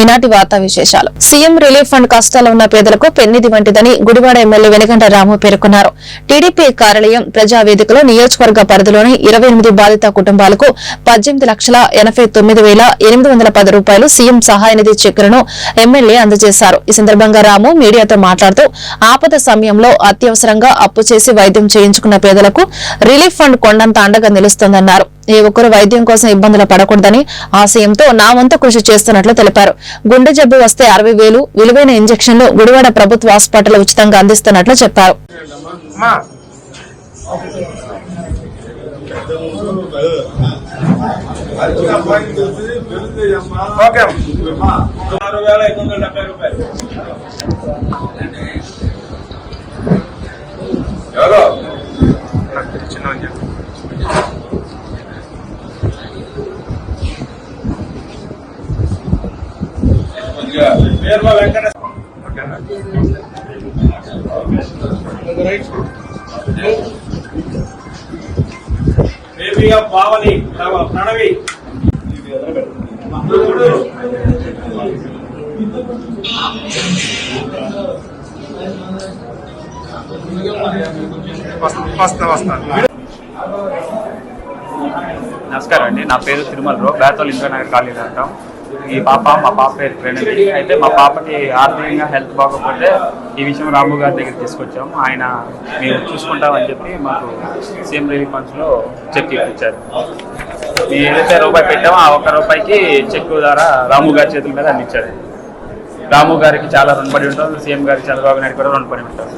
ఈనాటి వార్తా విశేషాలు. సీఎం రిలీఫ్ ఫండ్ కష్టాల్లో ఉన్న పేదలకు పెన్నిది వంటిదని గుడివాడ ఎమ్మెల్యే వెనుగంట రాము పేర్కొన్నారు. టీడీపీ కార్యాలయం ప్రజావేదికలో నియోజకవర్గ పరిధిలోని ఇరవై ఎనిమిది బాధిత కుటుంబాలకు పద్దెనిమిది లక్షల ఎనభై తొమ్మిది వేల ఎనిమిది వందల పది రూపాయలు సీఎం సహాయ నిధి చెక్కులను ఎమ్మెల్యే అందజేశారు. ఈ సందర్భంగా రాము మీడియాతో మాట్లాడుతూ ఆపద సమయంలో అత్యవసరంగా అప్పు చేసి వైద్యం చేయించుకున్న పేదలకు రిలీఫ్ ఫండ్ కొండంత అండగా నిలుస్తోందన్నారు. ఏ ఒక్కరు వైద్యం కోసం ఇబ్బందులు పడకూడదని ఆశయంతో నా వంతు కృషి చేస్తున్నట్లు తెలిపారు. గుండె జబ్బు వస్తే అరవై వేలు విలువైన ఇంజక్షన్లు గుడివాడ ప్రభుత్వ హాస్పిటల్ ఉచితంగా అందిస్తున్నట్లు చెప్పారు. ఎవరు? వెంకట బేబీగా పావని ప్రణవి. నమస్కారం అండి నా పేరు తిరుమలరావు బేతోల్ ఇంద్రనగర్ కాలేజ్ అంటాం. ఈ పాప మా పాప పేరు ప్రణవి అయితే మా పాపకి ఆర్థికంగా హెల్త్ బాగోకపోతే ఈ విషయం రాము గారి దగ్గర తీసుకొచ్చాము. ఆయన మేము చూసుకుంటామని చెప్పి మాకు సీఎం రిలీఫ్ ఫండ్స్లో చెక్ ఇప్పించారు మేము ఏదైతే రూపాయి పెట్టామో ఆ ఒక్క రూపాయికి చెక్ ద్వారా రాము గారి చేతుల మీద అందించారు. రాము గారికి చాలా రుణపడి ఉంటాం. సీఎం గారికి చంద్రబాబు నాయుడు కూడా రుణపడి ఉంటాం.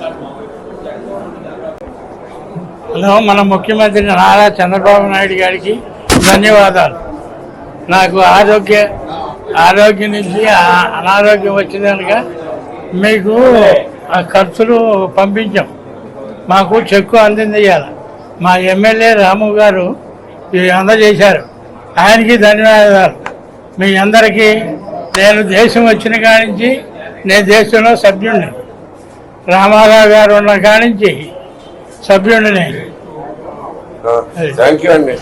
హలో మన ముఖ్యమంత్రి నారా చంద్రబాబు నాయుడు గారికి ధన్యవాదాలు. నాకు ఆరోగ్య ఆరోగ్యం నుంచి అనారోగ్యం వచ్చింది కనుక మీకు ఆ ఖర్చులు పంపించాం. మాకు చెక్కు అందిందియ్యాలి మా ఎమ్మెల్యే రాము గారు అందజేశారు. ఆయనకి ధన్యవాదాలు. మీ అందరికీ నేను దేశం వచ్చిన కానించి నుంచి నేను దేశంలో సభ్యుడిని రామారావు గారు ఉన్న కానించి సభ్యుడిని థ్యాంక్ యూ అండి.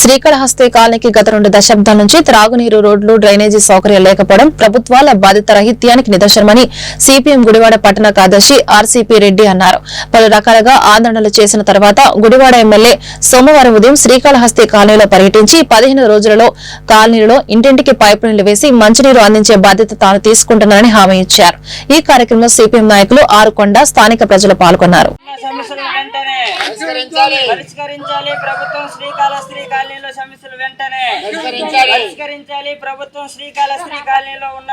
శ్రీకాళహస్తి కాలనీకి గత రెండు దశాబ్దాల నుంచి త్రాగునీరు రోడ్లు డ్రైనేజీ సౌకర్యం లేకపోవడం ప్రభుత్వాల బాధిత రహిత్యానికి నిదర్శనమని సిపిఎం గుడివాడ పట్టణ కార్యదర్శి ఆర్సీపీ రెడ్డి అన్నారు. పలు రకాలుగా ఆందోళనలు చేసిన తర్వాత గుడివాడ ఎమ్మెల్యే సోమవారం ఉదయం శ్రీకాళహస్తి కాలనీలో పర్యటించి పదిహేను రోజులలో కాలనీలో ఇంటింటికి పైపు వేసి మంచినీరు అందించే బాధ్యత తాను తీసుకుంటున్నానని హామీ ఇచ్చారు. ఈ కార్యక్రమంలో సిపిఎం నాయకులు ఆరుకొండ స్థానిక ప్రజలు పాల్గొన్నారు. పరిష్కరించాలి. ప్రభుత్వం శ్రీకాళహస్తి కాలనీలో సమస్యలు వెంటనే పరిష్కరించాలి. ప్రభుత్వం శ్రీకాళహస్తి కాలనీలో ఉన్న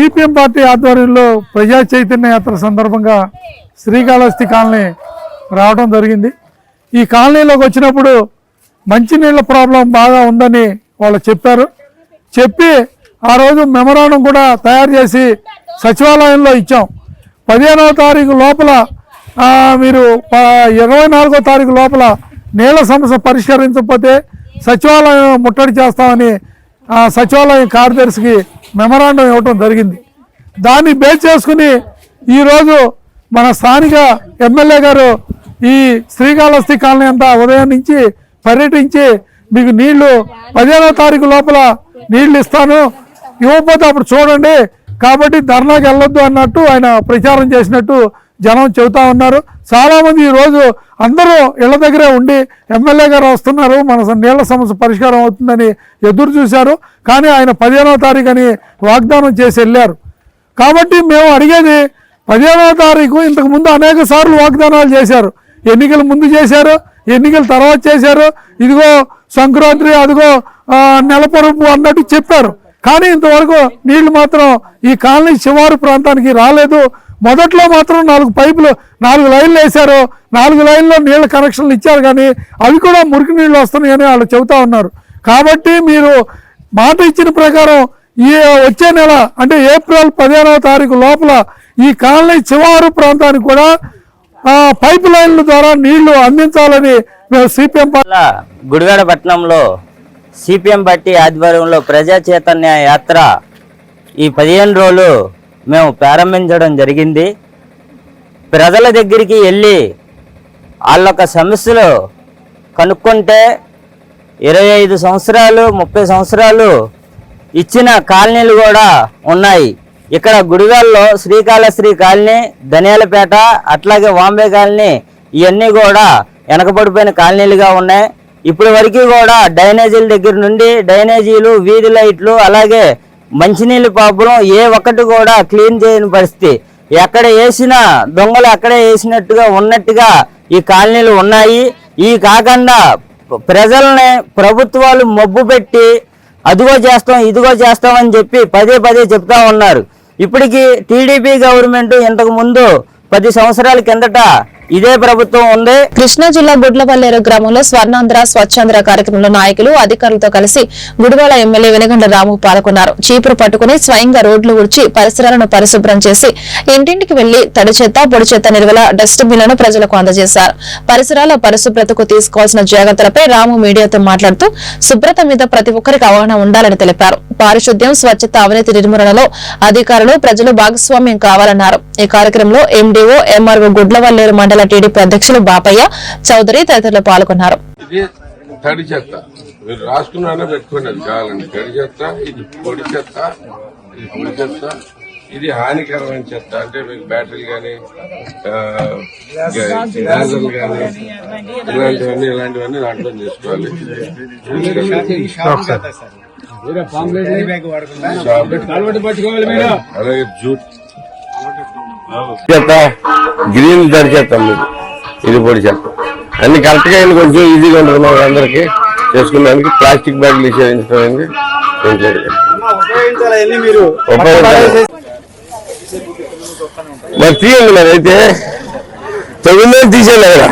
సిపిఎం పార్టీ ఆధ్వర్యంలో ప్రజా చైతన్య యాత్ర సందర్భంగా శ్రీకాళహస్తి కాలనీ రావడం జరిగింది. ఈ కాలనీలోకి వచ్చినప్పుడు మంచినీళ్ళ ప్రాబ్లం బాగా ఉందని వాళ్ళు చెప్పారు. చెప్పి ఆ రోజు మెమరాండం కూడా తయారు చేసి సచివాలయంలో ఇచ్చాం. పదిహేనవ తారీఖు లోపల మీరు ఇరవై నాలుగో తారీఖు లోపల నీళ్ళ సమస్య పరిష్కరించకపోతే సచివాలయం ముట్టడి చేస్తామని సచివాలయం కార్యదర్శికి మెమరాండం ఇవ్వటం జరిగింది. దాన్ని బేస్ చేసుకుని ఈరోజు మన స్థానిక ఎమ్మెల్యే గారు ఈ శ్రీకాళహస్తి కాలనీ అంతా ఉదయం నుంచి పర్యటించి మీకు నీళ్ళు పదిహేనో తారీఖు లోపల నీళ్ళు ఇస్తాను. ఇవ్వకపోతే అప్పుడు చూడండి. కాబట్టి ధర్నాకి వెళ్ళొద్దు అన్నట్టు ఆయన ప్రచారం చేసినట్టు జనం చెబుతా ఉన్నారు. చాలామంది ఈరోజు ఈ రోజు అందరూ ఇళ్ళ దగ్గరే ఉండి ఎమ్మెల్యే గారు వస్తున్నారు. మన నీళ్ళ సమస్య పరిష్కారం అవుతుందని ఎదురు చూశారు. కానీ ఆయన పదిహేనవ తారీఖు అని వాగ్దానం చేసి వెళ్ళారు. కాబట్టి మేము అడిగేది పదిహేనవ తారీఖు ఇంతకు ముందు అనేక సార్లు వాగ్దానాలు చేశారు. ఎన్నికల ముందు చేశారు ఎన్నికల తర్వాత చేశారు. ఇదిగో సంక్రాంతి అదిగో ఆ, అన్నట్టు చెప్పారు. కానీ ఇంతవరకు నీళ్ళు మాత్రం ఈ కాలనీ శివారు ప్రాంతానికి రాలేదు. మొదట్లో మాత్రం నాలుగు పైపులు నాలుగు లైన్లు వేశారు. నాలుగు లైన్లో నీళ్ళ కనెక్షన్లు ఇచ్చారు కానీ అవి కూడా మురికి నీళ్ళు వస్తున్నాయని వాళ్ళు చెబుతా ఉన్నారు. కాబట్టి మీరు మాట ఇచ్చిన ప్రకారం ఈ వచ్చే నెల అంటే ఏప్రిల్ పదిహేనవ తారీఖు లోపల ఈ కాలనీ శివారు ప్రాంతానికి కూడా పైప్ లైన్ల ద్వారా నీళ్ళు అందించాలని మేము సిపిఎం గుడివాడ పట్టణంలో సిపిఎం పార్టీ ఆధ్వర్యంలో ప్రజా చైతన్య యాత్ర ఈ పదిహేను రోజులు మేము ప్రారంభించడం జరిగింది. ప్రజల దగ్గరికి వెళ్ళి వాళ్ళ యొక్క సమస్యలు కనుక్కుంటే ఇరవై ఐదు సంవత్సరాలు ముప్పై సంవత్సరాలు ఇచ్చిన కాలనీలు కూడా ఉన్నాయి. ఇక్కడ గుడిగాల్లో శ్రీకాళశ్రీ కాలనీ ధనియాలపేట అట్లాగే వాంబే కాలనీ ఇవన్నీ కూడా వెనకబడిపోయిన కాలనీలుగా ఉన్నాయి. ఇప్పటి వరకు కూడా డైనేజీల దగ్గర నుండి డైనేజీలు వీధి లైట్లు అలాగే మంచినీళ్ళ ప్రాబ్లం ఏ ఒక్కటి కూడా క్లీన్ చేయని పరిస్థితి. ఎక్కడ వేసినా దొంగలు అక్కడే వేసినట్టుగా ఉన్నట్టుగా ఈ కాలనీలు ఉన్నాయి. ఈ కాకుండా ప్రజల్ని ప్రభుత్వాలు మబ్బు పెట్టి అదిగో చేస్తాం ఇదిగో చేస్తాం అని చెప్పి పదే పదే చెప్తా ఉన్నారు. ఇప్పటికీ టీడీపీ గవర్నమెంట్ ఇంతకు ముందు పది సంవత్సరాల కిందట ఇదే ప్రభుత్వం ఉంది. కృష్ణా జిల్లా గుడ్లవల్లేరు గ్రామంలో స్వర్ణాంధ్ర స్వచ్ఛాంధ్ర కార్యక్రమంలో నాయకులు అధికారులతో కలిసి గుడివాడ ఎమ్మెల్యే వెనగండ్ల రాము పాల్గొన్నారు. చీపురు పట్టుకుని స్వయంగా రోడ్లు ఉడిచి పరిసరాలను పరిశుభ్రం చేసి ఇంటింటికి వెళ్ళి తడి చెత్త పొడి చెత్త నిల్వల డస్ట్బిన్లను ప్రజలకు అందజేశారు. పరిసరాల పరిశుభ్రతకు తీసుకోవాల్సిన జాగ్రత్తలపై రాము మీడియాతో మాట్లాడుతూ శుభ్రత మీద ప్రతి ఒక్కరికి అవగాహన ఉండాలని తెలిపారు. పారిశుద్ధ్యం స్వచ్ఛత అవినీతి నిర్మూలనలో అధికారులు ప్రజలు భాగస్వామ్యం కావాలన్నారు. ఈ కార్యక్రమంలో ఎండీఓ ఎంఆర్ఓ గుడ్లవల్లేరు మండల టీడీపీ అధ్యక్షులు బాపయ్య చౌదరి తదితరులు పాల్గొన్నారు. ఇది తడి చెత్త. మీరు రాసుకున్నానే పెట్టుకోండి అది కావాలండి తడి చెత్త ఇది పొడి చెత్త ఇది పొడి చెత్త ఇది హానికరమైన చెత్త. అంటే మీకు బ్యాటరీలు కానీ గ్యాజర్లు కానీ ఇలాంటివన్నీ ఇలాంటివన్నీ దాంట్లో చేసుకోవాలి. అలాగే జూట్. చెత్త గ్రీన్ తడి చెత్త మీరు. ఇది పొడి చెత్త అన్ని కరెక్ట్గా అయింది కొంచెం ఈజీగా ఉంటుంది మాకు అందరికి. చేసుకున్నానికి ప్లాస్టిక్ బ్యాగులు నిషేధించడం అయింది ఉపయోగించాలి మరి తీయండి మరి అయితే. తొమ్మిది తీసేయాలి కదా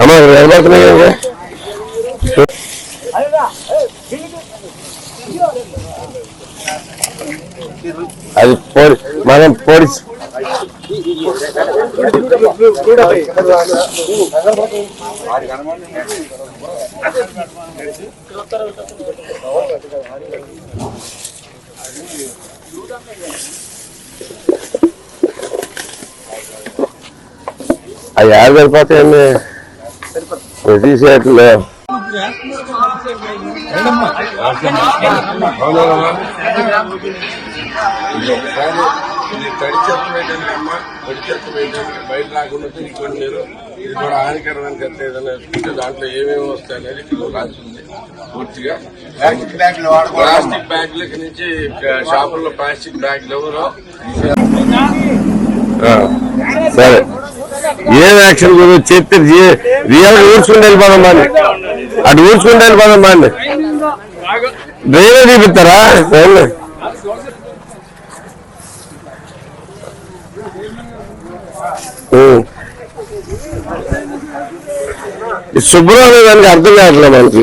అమ్మా నిలబడుతున్నాయి కదా అది పొడి మనం పొడి అది యాభై సరిపోతాయండి తీసేయట్లే. ఇది తడి చెత్త అమ్మా. చెత్త బయట రాకుండా ఇది కూడా హానికరమైన చెత్త ఏదైనా వేసుకుంటే దాంట్లో ఏమేమి వస్తాయి అనేది ఇక్కడ రాసి ఉంది పూర్తిగా. ప్లాస్టిక్ బ్యాగ్లు ప్లాస్టిక్ బ్యాగ్లకి నుంచి షాపుల్లో ప్లాస్టిక్ బ్యాగ్లు ఎవరో. సరే. ఏం యాక్షన్ గురించి చెప్తే రియల్ ఊడ్చుకుంటే వెళ్ళిపోదాం బాండి అటు ఊడ్చుకుంటే వెళ్ళిపోదాం బాండి డ్రైవర్ చూపిస్తారా సరే ఈ శుభ్రం అనే దానికి అర్థం కావట్లే మనకి.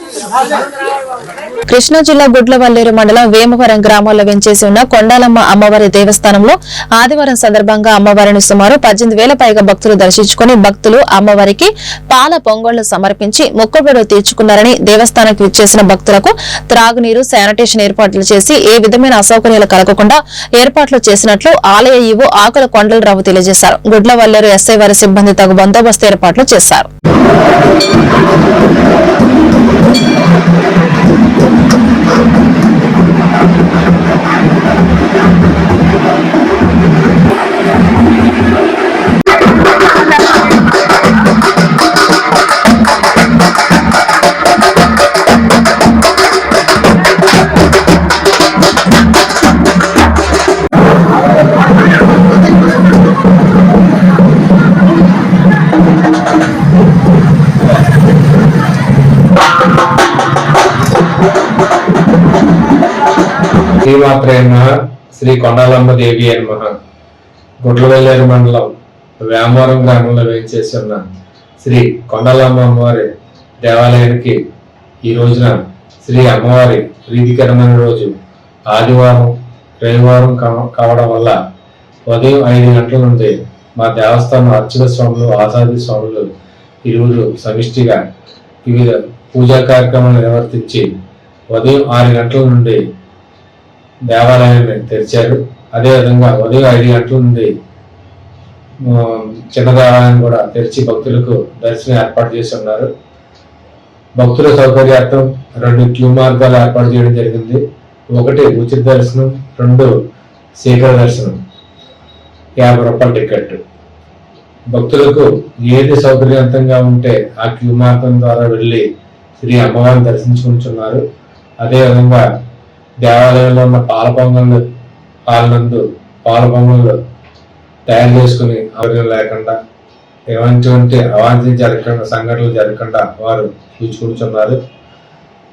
Thank you. కృష్ణా జిల్లా గుడ్లవల్లేరు మండలం వేమవరం గ్రామంలో వెంచేసి ఉన్న కొండాలమ్మ అమ్మవారి దేవస్థానంలో ఆదివారం సందర్భంగా అమ్మవారిని సుమారు పద్దెనిమిది వేల పైగా భక్తులు దర్శించుకుని భక్తులు అమ్మవారికి పాల పొంగళ్ళు సమర్పించి మొక్కుబడులు తీర్చుకున్నారని దేవస్థానానికి విచ్చేసిన భక్తులకు త్రాగునీరు శానిటేషన్ ఏర్పాట్లు చేసి ఏ విధమైన అసౌకర్యాలు కలగకుండా ఏర్పాట్లు చేసినట్లు ఆలయ ఈవో ఆకుల కొండలరావు తెలియజేశారు. గుడ్లవల్లేరు ఎస్ఐ వారి సిబ్బంది తగు బందోబస్తు ఏర్పాట్లు చేశారు. I'm sorry. చేశారు శ్రీ కొండాలమ్మ దేవి అని మహా గుడ్లవెల్లేరు మండలం వేమవరం గ్రామంలో వేయించేస్తున్న శ్రీ కొండాలమ్మ అమ్మవారి దేవాలయానికి ఈ రోజున శ్రీ అమ్మవారి ప్రీతికరమైన రోజు. ఆదివారం రవివారం కావడం వల్ల ఉదయం ఐదు గంటల నుండి మా దేవస్థానం అర్చక స్వాములు ఆచార్య స్వాములు ఇరువురు సమిష్టిగా వివిధ పూజా కార్యక్రమాలు నిర్వర్తించి ఉదయం ఆరు గంటల నుండి దేవాలయాన్ని తెరిచారు. అదేవిధంగా ఉదయం ఐదు గంటల నుండి చిన్న దేవాలయం కూడా తెరిచి భక్తులకు దర్శనం ఏర్పాటు చేసి ఉన్నారు. భక్తుల సౌకర్యార్థం రెండు క్యూ మార్గాలు ఏర్పాటు చేయడం జరిగింది. ఒకటి ఉచిత దర్శనం రెండు శీఘ్ర దర్శనం. యాభై రూపాయల టికెట్ భక్తులకు ఏది సౌకర్యవంతంగా ఉంటే ఆ క్యూ మార్గం ద్వారా వెళ్ళి శ్రీ అమ్మవారిని దర్శించుకుంటున్నారు. అదేవిధంగా దేవాలయంలో ఉన్న పాల పొంగళ్ళు పాలనందు పాల పొంగళ్ళు తయారు చేసుకుని ఆరోగ్యం లేకుండా ఎటువంటి అవాంఛనీయ జరగకుండా సంఘటనలు జరగకుండా వారు చూసుకుంటున్నారు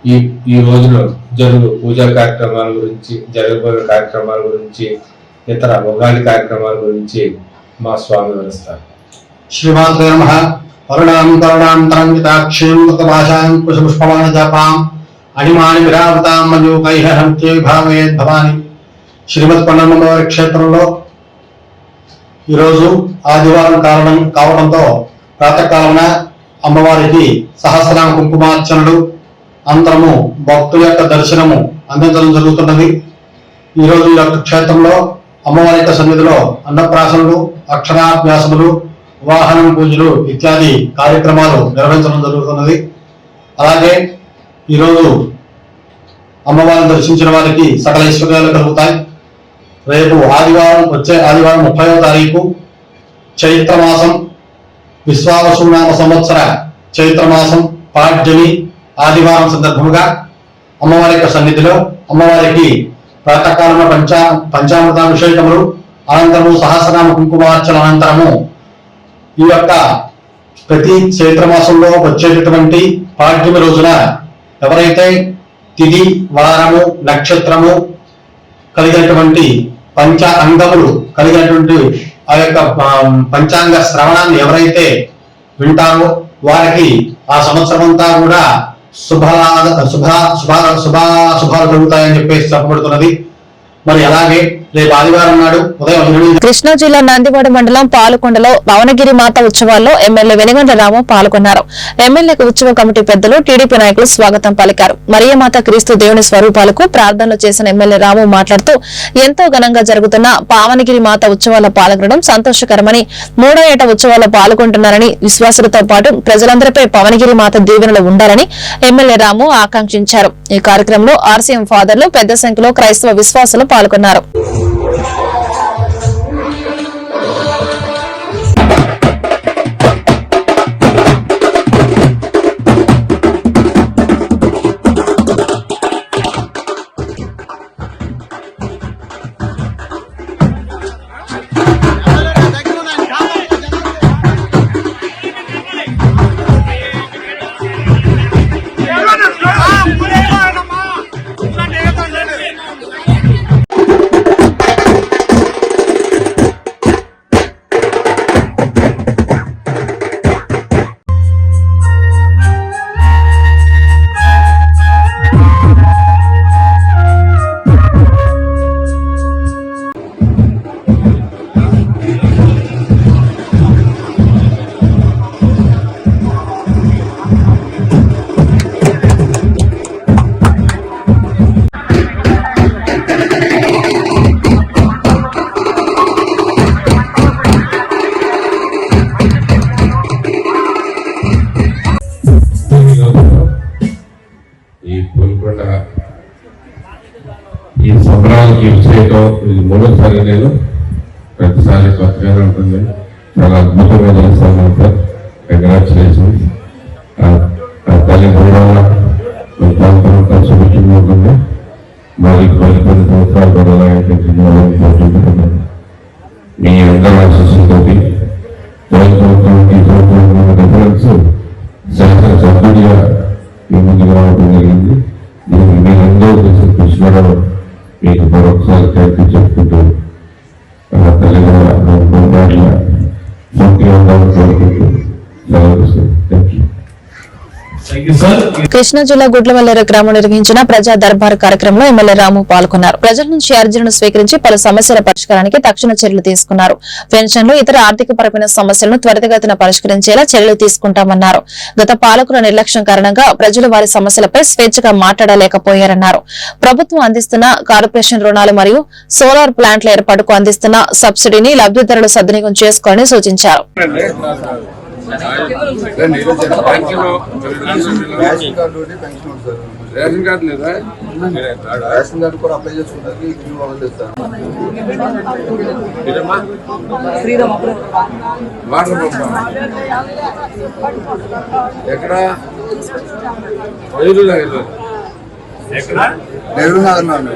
ఈ ఈ రోజున జరుగు పూజా కార్యక్రమాల గురించి జరగబోయే కార్యక్రమాల గురించి ఇతర ఉగాది కార్యక్రమాల గురించి మా స్వామి వివరిస్తారు. శ్రీమాన్ నమ. వరుణాం కరుణాంతరం హితాక్షీం కృతభాషాం కుశపుష్పమాన జపాం. అణిమాని విరావతాం మయూకైహ హంత్యే భావయేద్ భవాని. శ్రీమద్ పన్నమ్మవారి క్షేత్రంలో ఈరోజు ఆదివారం కారణం కావడంతో ప్రాతకాలన అమ్మవారికి సహస్రనామ కుంకుమార్చనలు అందరము భక్తుల యొక్క దర్శనము అందించడం జరుగుతున్నది. ఈరోజు ఈ యొక్క క్షేత్రంలో అమ్మవారి యొక్క సన్నిధిలో అన్నప్రాసనలు అక్షరాభ్యాసములు వాహనం పూజలు ఇత్యాది కార్యక్రమాలు నిర్వహించడం జరుగుతున్నది. అలాగే ఈరోజు అమ్మవారిని దర్శించిన వారికి సకల ఐశ్వర్యాలు కలుగుతాయి. రేపు ఆదివారం వచ్చే ఆదివారం ముప్పైవ తారీఖు చైత్ర మాసం విశ్వావసునామ సంవత్సర చైత్ర మాసం పాడ్యమి ఆదివారం సందర్భముగా అమ్మవారి యొక్క సన్నిధిలో అమ్మవారికి ప్రాతకాలంలో పంచా పంచామృతాభిషేకములు అనంతరము సహస్రనామ కుంకుమార్చన అనంతరము ఈ యొక్క ప్రతి చైత్రమాసంలో వచ్చేటటువంటి పాడ్యమి రోజున ఎవరైతే తిథి వారము నక్షత్రము కలిగినటువంటి పంచ అంగములు కలిగినటువంటి ఆ యొక్క పంచాంగ శ్రవణాన్ని ఎవరైతే వింటారో వారికి ఆ సంవత్సరం అంతా కూడా శుభ శుభ శుభ శుభ శుభాలు కలుగుతాయని చెప్పేసి చెప్పబడుతున్నది. మరి అలాగే రేపు ఆదివారం నాడు ఉదయం కృష్ణా జిల్లా నందివాడ మండలం పాలకొండలో భవనగిరి మాత ఉత్సవాల్లో ఎమ్మెల్యే వెనుగండ్ల రాము పాల్గొన్నారు. ఎమ్మెల్యేకు ఉత్సవ కమిటీ పెద్దలు టీడీపీ నాయకులు స్వాగతం పలికారు. మరియమాత క్రీస్తు దేవుని స్వరూపాలకు ప్రార్థనలు చేసిన ఎమ్మెల్యే రాము మాట్లాడుతూ ఎంతో ఘనంగా జరుగుతున్న పావనగిరి మాత ఉత్సవాల్లో పాల్గొనడం సంతోషకరమని మూడో ఏట ఉత్సవాల్లో పాల్గొంటున్నారని విశ్వాసులతో పాటు ప్రజలందరిపై పవనగిరి మాత దీవెనలు ఉండాలని ఎమ్మెల్యే రాము ఆకాంక్షించారు. ఈ కార్యక్రమంలో ఆర్సీఎం ఫాదర్లు పెద్ద సంఖ్యలో క్రైస్తవ విశ్వాసులు పాల్గొన్నారు. కృష్ణా జిల్లా గుడ్లవల్లేరు గ్రామం నిర్వహించిన ప్రజా దర్బార్ కార్యక్రమంలో ఎమ్మెల్యే రాము పాల్గొన్నారు. ప్రజల నుంచి అర్జీలను స్వీకరించి పలు సమస్యల పరిష్కారానికి తక్షణ చర్యలు తీసుకున్నారు. పెన్షన్లు ఇతర ఆర్థిక పరమైన సమస్యలను త్వరితగతిన పరిష్కరించేలా చర్యలు తీసుకుంటామన్నారు. గత పాలకుల నిర్లక్ష్యం కారణంగా ప్రజలు వారి సమస్యలపై స్వేచ్ఛగా మాట్లాడలేకపోయారన్నారు. ప్రభుత్వం అందిస్తున్న కార్పొరేషన్ రుణాలు మరియు సోలార్ ప్లాంట్ల ఏర్పాటుకు అందిస్తున్న సబ్సిడీని లబ్దిదారులు సద్వినియోగం చేసుకోవాలని సూచించారు. రేషన్ కార్డు లేదా? రేషన్ కార్డు కూడా అప్లై చేసుకుంటానికి క్యూ అవ్వలేదు సార్ వాటర్ పంపా. ఎక్కడ? ఏలూరు ఏలూరు నెహ్రూ నగర్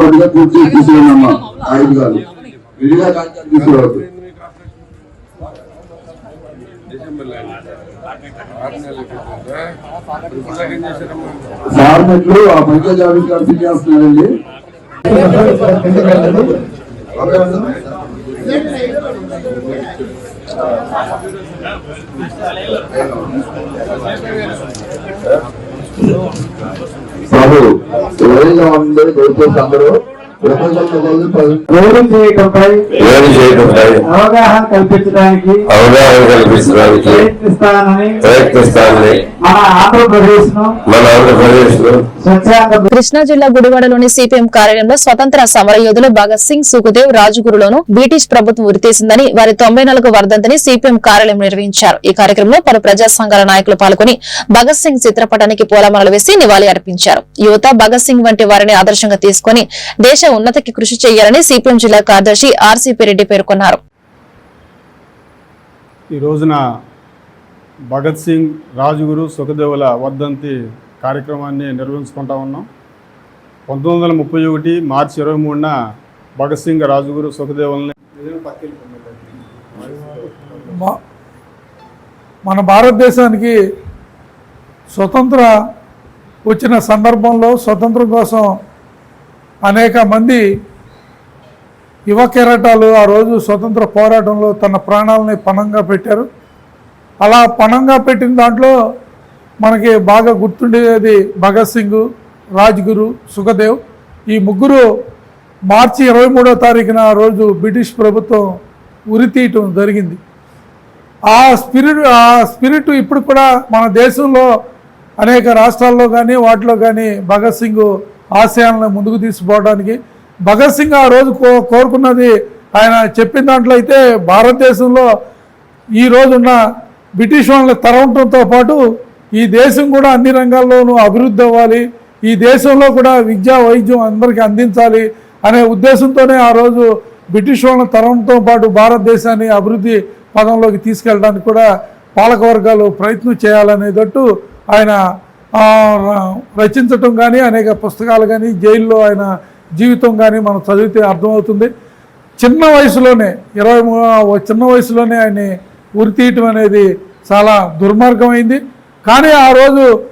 మటుగా పూర్తి తీసుకున్నామ్మా ఐదు కాదు. విడిగా కాంటాక్ట్ తీసుకోవద్దు. డిసెంబర్లో ఆరు నెలలు పెట్టిందా? ఇప్పుడు దాకా ఏం బాబు ఎవరైనా ఉండే దయచేసి అందరూ వేరు చేయటంపై అవగాహన కల్పించడానికి అవగాహన కల్పించడానికి ప్రయత్నిస్తానని ప్రయత్నిస్తానని మన ఆంధ్రప్రదేశ్ను మన ఆంధ్రప్రదేశ్ కృష్ణా జిల్లా గుడివాడలోని సిపిఎం కార్యాలయంలో స్వతంత్ర సమర యోధులు భగత్ సింగ్ సుఖదేవ్ రాజుగురులోను బ్రిటిష్ ప్రభుత్వం ఉరితీసిందని వారి తొంభై నాలుగు వర్ధంతిని సిపిఎం కార్యాలయం నిర్వహించారు. ఈ కార్యక్రమంలో పలు ప్రజా సంఘాల నాయకులు పాల్గొని భగత్ సింగ్ చిత్రపటానికి పూలమాలలు వేసి నివాళి అర్పించారు యువత భగత్ సింగ్ వంటి వారిని ఆదర్శంగా తీసుకుని దేశ ఉన్నతికి కృషి చేయాలని సిపిఎం జిల్లా కార్యదర్శి ఆర్సీపీ రెడ్డి పేర్కొన్నారు. ఈ రోజున భగత్ సింగ్ రాజుగురు సుఖదేవుల వర్ధంతి కార్యక్రమాన్ని నిర్వహించుకుంటా ఉన్నాం. పంతొమ్మిది వందల ముప్పై ఒకటి మార్చి ఇరవై మూడున భగత్ సింగ్ రాజుగురు సుఖదేవుల్ని మా- మన భారతదేశానికి స్వతంత్ర వచ్చిన సందర్భంలో స్వతంత్రం కోసం అనేక మంది యువ కెరటాలు ఆ రోజు స్వతంత్ర పోరాటంలో తన ప్రాణాలని పణంగా పెట్టారు. అలా పణంగా పెట్టిన దాంట్లో మనకి బాగా గుర్తుండేది భగత్ సింగ్ రాజ్గురు సుఖదేవ్. ఈ ముగ్గురు మార్చి ఇరవై మూడో తారీఖున ఆ రోజు బ్రిటిష్ ప్రభుత్వం ఉరి తీయటం జరిగింది. ఆ స్పిరిట్ ఆ స్పిరిట్ ఇప్పుడు కూడా మన దేశంలో అనేక రాష్ట్రాల్లో కానీ వాటిలో కానీ భగత్ సింగ్ ఆశయాలను ముందుకు తీసుకుపోవడానికి. భగత్ సింగ్ ఆ రోజు కో కోరుకున్నది ఆయన చెప్పిన దాంట్లో అయితే భారతదేశంలో ఈ రోజున్న బ్రిటిష్ వాళ్ళని తరవటంతో పాటు ఈ దేశం కూడా అన్ని రంగాల్లోనూ అభివృద్ధి అవ్వాలి. ఈ దేశంలో కూడా విద్యా వైద్యం అందరికీ అందించాలి అనే ఉద్దేశంతోనే ఆ రోజు బ్రిటిష్ వాళ్ళని తరంతో పాటు భారతదేశాన్ని అభివృద్ధి పదంలోకి తీసుకెళ్ళడానికి కూడా పాలకవర్గాలు ప్రయత్నం చేయాలనేటట్టు ఆయన రచించటం కానీ అనేక పుస్తకాలు కానీ జైల్లో ఆయన జీవితం కానీ మనం చదివితే అర్థమవుతుంది. చిన్న వయసులోనే ఇరవై చిన్న వయసులోనే ఆయన్ని ఉరి తీయటం అనేది చాలా దుర్మార్గమైంది. కానీ ఆ రోజు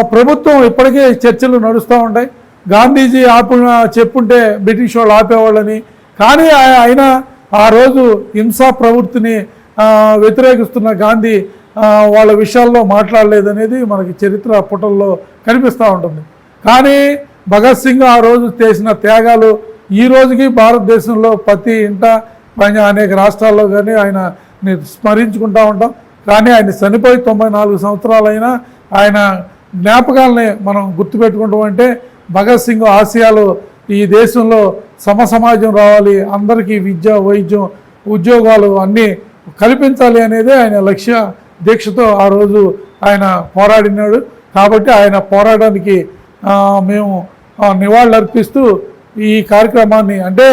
ప్రభుత్వం ఇప్పటికే చర్చలు నడుస్తూ ఉంటాయి గాంధీజీ ఆపు చెప్పుంటే బ్రిటిష్ వాళ్ళు ఆపేవాళ్ళని. కానీ ఆ- ఆయన ఆ రోజు హింసా ప్రవృత్తిని వ్యతిరేకిస్తున్న గాంధీ వాళ్ళ విషయాల్లో మాట్లాడలేదనేది మనకి చరిత్ర పుటల్లో కనిపిస్తూ ఉంటుంది. కానీ భగత్ సింగ్ ఆ రోజు చేసిన త్యాగాలు ఈ రోజుకి భారతదేశంలో ప్రతి ఇంట పైన అనేక రాష్ట్రాల్లో కానీ ఆయన స్మరించుకుంటూ ఉంటాం. కానీ ఆయన చనిపోయి తొంభై నాలుగు సంవత్సరాలైనా ఆయన జ్ఞాపకాలని మనం గుర్తుపెట్టుకుంటాం అంటే భగత్ సింగ్ ఆశయాలు ఈ దేశంలో సమ సమాజం రావాలి అందరికీ విద్య వైద్యం ఉద్యోగాలు అన్నీ కల్పించాలి అనేదే ఆయన లక్ష్య. దీక్షతో ఆ రోజు ఆయన పోరాడినాడు. కాబట్టి ఆయన పోరాటానికి మేము నివాళులర్పిస్తూ నివాళులు అర్పిస్తూ ఈ కార్యక్రమాన్ని అంటే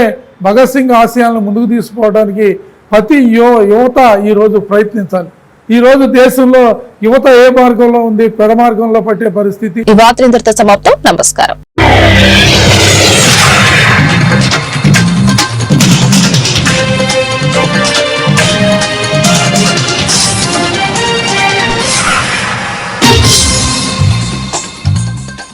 భగత్ సింగ్ ఆశయాలను ముందుకు తీసుకోవడానికి ప్రతి యువ యువత ఈరోజు ప్రయత్నించాలి. ఈరోజు దేశంలో యువత ఏ మార్గంలో ఉంది పెడ మార్గంలో పట్టే పరిస్థితి? ఈ వార్త ఇంతటితో సమాప్తం. నమస్కారం.